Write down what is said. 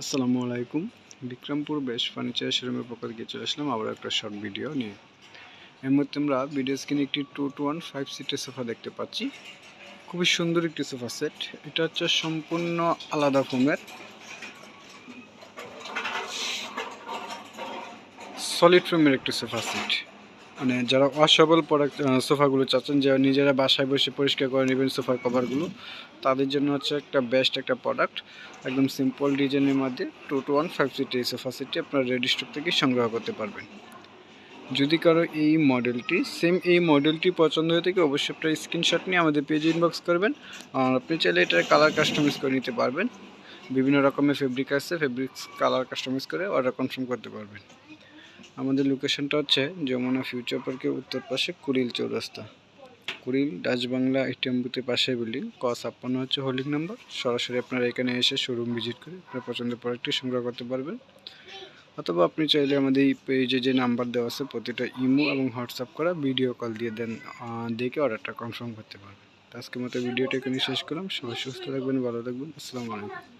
আসসালামু আলাইকুম। বিক্রমপুর বেশ ফার্নিচার শোরুমের পক্ষ থেকে চলে আসলাম আবার একটা শর্ট ভিডিও নিয়ে। এর মধ্যে আমরা ভিডিও স্ক্রিনে একটি টু টু ওয়ান ফাইভ সিটের সোফা দেখতে পাচ্ছি। খুবই সুন্দর একটি সোফা সেট এটা হচ্ছে সম্পূর্ণ আলাদা ফোমের। সলিড ফ্রেমের একটি সোফা সেট মানে যারা ওয়াশেবল প্রোডাক্ট সোফাগুলো চাচ্ছেন যে নিজেরা বাসায় বসে পরিষ্কার করে নেবেন সোফার কভারগুলো, তাদের জন্য হচ্ছে একটা বেস্ট একটা প্রোডাক্ট একদম সিম্পল ডিজাইনের মধ্যে টু টু ওয়ান ফাইভ সিটি এই সোফা সেটটি আপনারা রেডি স্টক থেকে সংগ্রহ করতে পারবেন। যদি কারও এই মডেলটি সেম এই মডেলটি পছন্দ হয়ে থাকে, অবশ্যই আপনার স্ক্রিনশট নিয়ে আমাদের পেজে ইনবক্স করবেন, আর আপনি চাইলে এটার কালার কাস্টমাইজ করে নিতে পারবেন। বিভিন্ন রকমের ফেব্রিক আছে ফেব্রিক্স কালার কাস্টমাইজ করে অর্ডার কনফার্ম করতে পারবেন। আমাদের লোকেশনটা হচ্ছে যমুনা ফিউচার পার্কের উত্তর পাশে কুড়িল চৌরাস্তা। কুড়িল ডাচ বাংলা এটিএম বুথের পাশে বিল্ডিং ক ছাপ্পান্ন হচ্ছে হোল্ডিং নাম্বার সরাসরি আপনারা এখানে এসে শোরুম ভিজিট করে আপনার পছন্দের প্রোডাক্টটি সংগ্রহ করতে পারবেন। অথবা আপনি চাইলে আমাদের এই পেজে যে নাম্বার দেওয়া আছে, প্রতিটা ইমো এবং হোয়াটসঅ্যাপ করা ভিডিও কল দিয়ে দেন দেখে অর্ডারটা কনফার্ম করতে পারবেন। আজকের মতো ভিডিওটা এখানে শেষ করলাম। সবাই সুস্থ থাকবেন, ভালো থাকবেন। আসসালামু আলাইকুম।